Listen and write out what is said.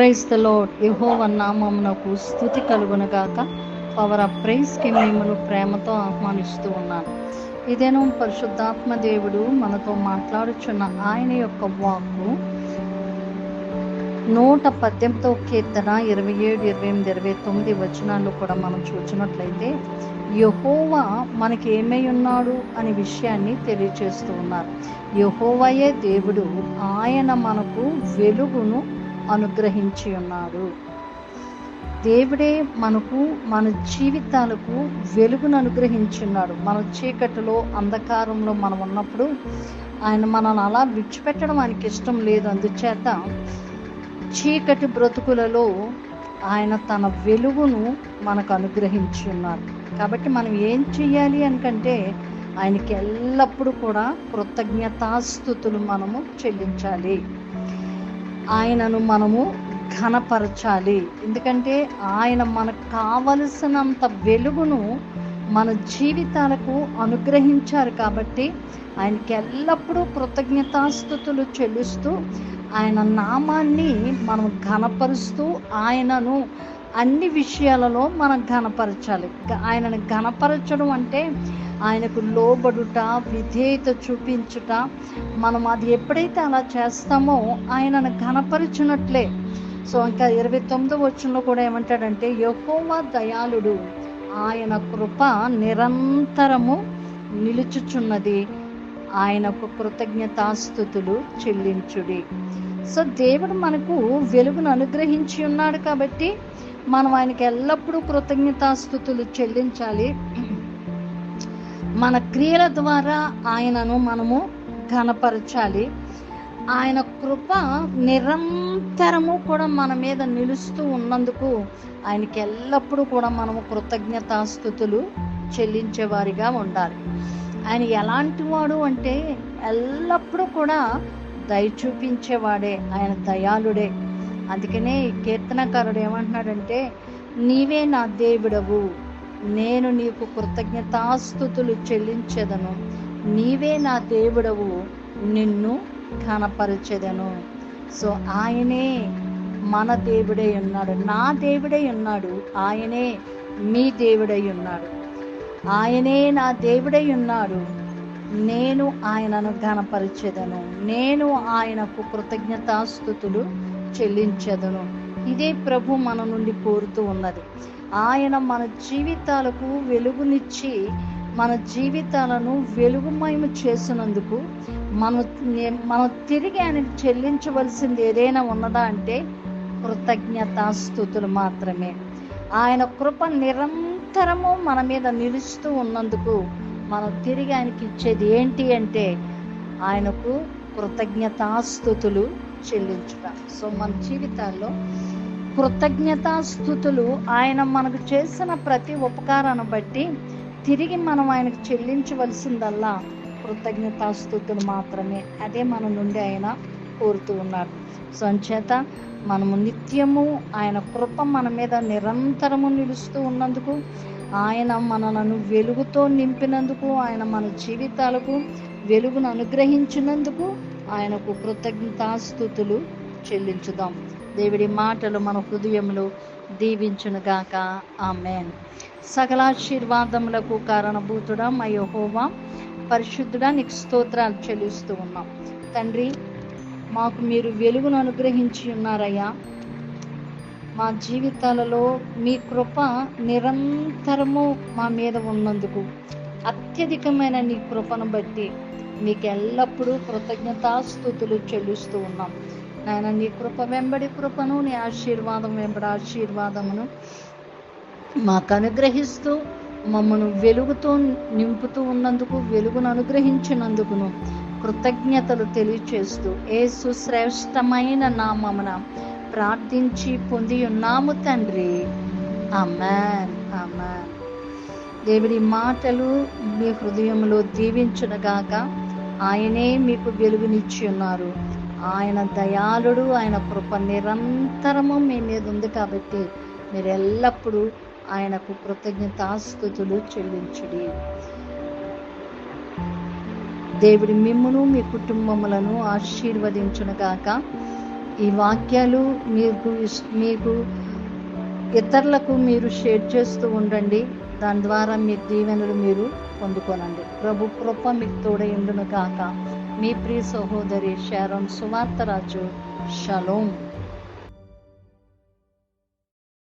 Praise the load యహోవ నామమునకు స్థుతి కలుగునగాక. పవర్ ఆఫ్ ప్రైజ్కి మిమ్మల్ని ప్రేమతో ఆహ్వానిస్తూ ఉన్నాను ఇదేనో పరిశుద్ధాత్మ దేవుడు మనతో మాట్లాడుచున్న ఆయన యొక్క వాక్కు. నూట పద్దెనిమిదో కీర్తన ఇరవై ఏడు ఇరవై ఎనిమిది ఇరవై తొమ్మిది వచనాలు కూడా మనం చూసినట్లయితే యహోవా మనకి ఏమై ఉన్నాడు అనే విషయాన్ని తెలియచేస్తూ ఉన్నారు. యహోవయే దేవుడు ఆయన మనకు వెలుగును అనుగ్రహించి ఉన్నాడు దేవుడే మనకు మన జీవితాలకు వెలుగును అనుగ్రహించి ఉన్నాడు మన చీకటిలో అంధకారంలో మనం ఉన్నప్పుడు ఆయన మనల్ని అలా విడిచిపెట్టడం ఆయనకి ఇష్టం లేదు. అందుచేత చీకటి బ్రతుకులలో ఆయన తన వెలుగును మనకు అనుగ్రహించి ఉన్నారు. కాబట్టి మనం ఏం చెయ్యాలి అనుకంటే ఆయనకి ఎల్లప్పుడూ కూడా కృతజ్ఞతాస్థుతులు మనము చెల్లించాలి. ఆయనను మనము ఘనపరచాలి. ఎందుకంటే ఆయన మనకు కావలసినంత వెలుగును మన జీవితాలకు అనుగ్రహించారు కాబట్టి ఆయనకి ఎల్లప్పుడూ కృతజ్ఞతాస్థుతులు చెల్లిస్తూ ఆయన నామాన్ని మనం ఘనపరుస్తూ ఆయనను అన్ని విషయాలలో మనం ఘనపరచాలి. ఆయనను ఘనపరచడం అంటే ఆయనకు లోబడుట విధేయత చూపించుట. మనం అది ఎప్పుడైతే అలా చేస్తామో ఆయనను ఘనపరిచినట్లే. సో ఇంకా ఇరవై తొమ్మిదో వచ్చంలో కూడా ఏమంటాడంటే యహోవా దయాళుడు ఆయన కృప నిరంతరము నిలుచుచున్నది. ఆయనకు కృతజ్ఞతాస్థుతులు చెల్లించుడి. సో దేవుడు మనకు వెలుగును అనుగ్రహించి ఉన్నాడు కాబట్టి మనం ఆయనకి ఎల్లప్పుడూ కృతజ్ఞతాస్థుతులు చెల్లించాలి. మన క్రియల ద్వారా ఆయనను మనము ఘనపరచాలి. ఆయన కృప నిరంతరము కూడా మన మీద నిలుస్తూ ఉన్నందుకు ఆయనకి ఎల్లప్పుడూ కూడా మనము కృతజ్ఞతాస్థుతులు చెల్లించేవారిగా ఉండాలి. ఆయన ఎలాంటి వాడు అంటే ఎల్లప్పుడూ కూడా దయ చూపించేవాడే ఆయన దయాళుడే. అందుకనే కీర్తనకారుడు ఏమంటున్నాడంటే నీవే నా దేవుడవు. నేను నీకు కృతజ్ఞతాస్థుతులు చెల్లించెదను. నీవే నా దేవుడవు. నిన్ను కనపరచెదను సో ఆయనే మన దేవుడై ఉన్నాడు. నా దేవుడై ఉన్నాడు. ఆయనే మీ దేవుడై ఉన్నాడు. ఆయనే నా దేవుడై ఉన్నాడు. నేను ఆయనను ఘనపరిచెదను. నేను ఆయనకు కృతజ్ఞతాస్థుతులు చెల్లించెదను. ఇదే ప్రభు మన నుండి కోరుతూ ఉన్నది. ఆయన మన జీవితాలకు వెలుగునిచ్చి మన జీవితాలను వెలుగుమయము చేసినందుకు మన మనం తిరిగి ఆయనకు చెల్లించవలసింది ఏదైనా ఉన్నదా అంటే కృతజ్ఞతాస్థుతులు మాత్రమే. ఆయన కృప నిరంతరము మన మీద నిలుస్తూ ఉన్నందుకు మనం తిరిగి ఆయనకి ఇచ్చేది ఏంటి అంటే ఆయనకు కృతజ్ఞతాస్థుతులు చెల్లించుట. సో మన జీవితాల్లో కృతజ్ఞతాస్థుతులు ఆయన మనకు చేసిన ప్రతి ఉపకారాన్ని బట్టి తిరిగి మనం ఆయనకు చెల్లించవలసిందల్లా కృతజ్ఞతాస్థుతులు మాత్రమే. అదే మన నుండి ఆయన కోరుతూ ఉన్నారు. సో అంచేత మనము నిత్యము ఆయన కృప మన మీద నిరంతరము నిలుస్తూ ఉన్నందుకు ఆయన మనలను వెలుగుతో నింపినందుకు ఆయన మన జీవితాలకు వెలుగును అనుగ్రహించినందుకు ఆయనకు కృతజ్ఞతాస్థుతులు చెల్లించుదాం. దేవుడి మాటలు మన హృదయంలో దీవించునుగాక ఆమెన్. సకలాశీర్వాదములకు కారణభూతుడా మయోహోవా పరిశుద్ధుడా నీకు స్తోత్రాలు చెల్లిస్తూ ఉన్నాం. తండ్రి మాకు మీరు వెలుగును అనుగ్రహించి ఉన్నారయ్యా. మా జీవితాలలో మీ కృప నిరంతరము మా మీద ఉన్నందుకు అత్యధికమైన నీ కృపను బట్టి మీకు ఎల్లప్పుడూ కృతజ్ఞతాస్థుతులు చెల్లిస్తూ ఉన్నాం. నాయన నీ కృప వెంబడి కృపను నీ ఆశీర్వాదం వెంబడి ఆశీర్వాదమును మాకు అనుగ్రహిస్తూ మమ్మను వెలుగుతో నింపుతూ ఉన్నందుకు వెలుగును అనుగ్రహించినందుకును కృతజ్ఞతలు తెలియచేస్తూ ఏ సుశ్రేష్టమైన నామమున ప్రార్థించి పొంది ఉన్నాము తండ్రి. అమ్మాన్ అమ్మాన్ దేవుడి మాటలు మీ హృదయంలో దీవించునగాక. ఆయనే మీకు వెలుగునిచ్చి ఉన్నారు. ఆయన దయాళుడు ఆయన కృప నిరంతరము మీ మీద ఉంది కాబట్టి మీరు ఎల్లప్పుడూ ఆయనకు కృతజ్ఞతాస్థుతులు చెల్లించుడి. దేవుడి మిమ్మును మీ కుటుంబములను ఆశీర్వదించునుగాక. ఈ వాక్యాలు మీకు మీకు ఇతరులకు మీరు షేర్ చేస్తూ ఉండండి. దాని ద్వారా మీ దీవెనలు మీరు పొందుకోనండి. ప్రభు కృప మీకు తోడైండును కాక మీ ప్రియ సహోదరి శారం సువార్తరాజు షలోం.